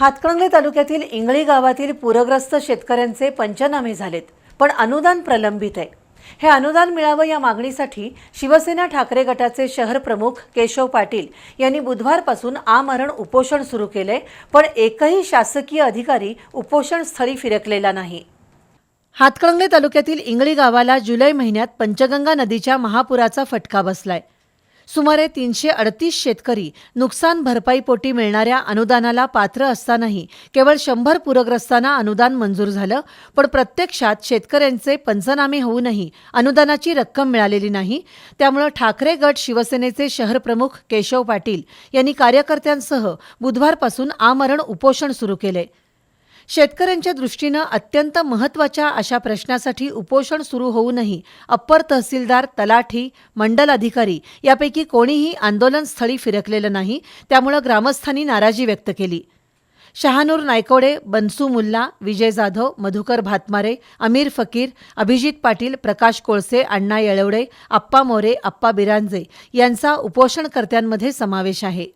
हातकणंगले तालुक्यातील इंगळी गावातील पूरग्रस्त शेतकऱ्यांचे पंचनामे झालेत पण अनुदान प्रलंबित आहे. हे अनुदान मिळावं या मागणीसाठी शिवसेना ठाकरे गटाचे शहर प्रमुख केशव पाटील यांनी बुधवारपासून आमरण उपोषण सुरू केले पण एकही शासकीय अधिकारी उपोषण स्थळी फिरकलेला नाही. हातकणंगले तालुक्यातील इंगळी गावाला जुलै महिन्यात पंचगंगा नदीच्या महापुराचा फटका बसलाय. सुमारे तीनशे अडतीस शेतकरी नुकसान भरपाईपोटी मिळणाऱ्या अनुदानाला पात्र असतानाही केवळ शंभर पूरग्रस्तांना अनुदान मंजूर झालं पण प्रत्यक्षात शेतकऱ्यांचे पंचनामे होऊनही अनुदानाची रक्कम मिळालेली नाही. त्यामुळं ठाकरे गट शिवसेनेचे शहरप्रमुख केशव पाटील यांनी कार्यकर्त्यांसह बुधवारपासून आमरण उपोषण सुरू केले. शेतकऱ्यांच्या दृष्टीनं अत्यंत महत्त्वाच्या अशा प्रश्नासाठी उपोषण सुरू होऊनही अप्पर तहसीलदार तलाठी मंडल अधिकारी यापैकी कोणीही आंदोलनस्थळी फिरकलेलं नाही त्यामुळं ग्रामस्थांनी नाराजी व्यक्त केली. शहानूर नायकोडे बनसू मुल्ला विजय जाधव मधुकर भातमारे अमीर फकीर अभिजित पाटील प्रकाश कोळसे अण्णा येळवडे आप्पा मोरे आप्पा बिरांजे यांचा उपोषणकर्त्यांमध्ये समावेश आहे.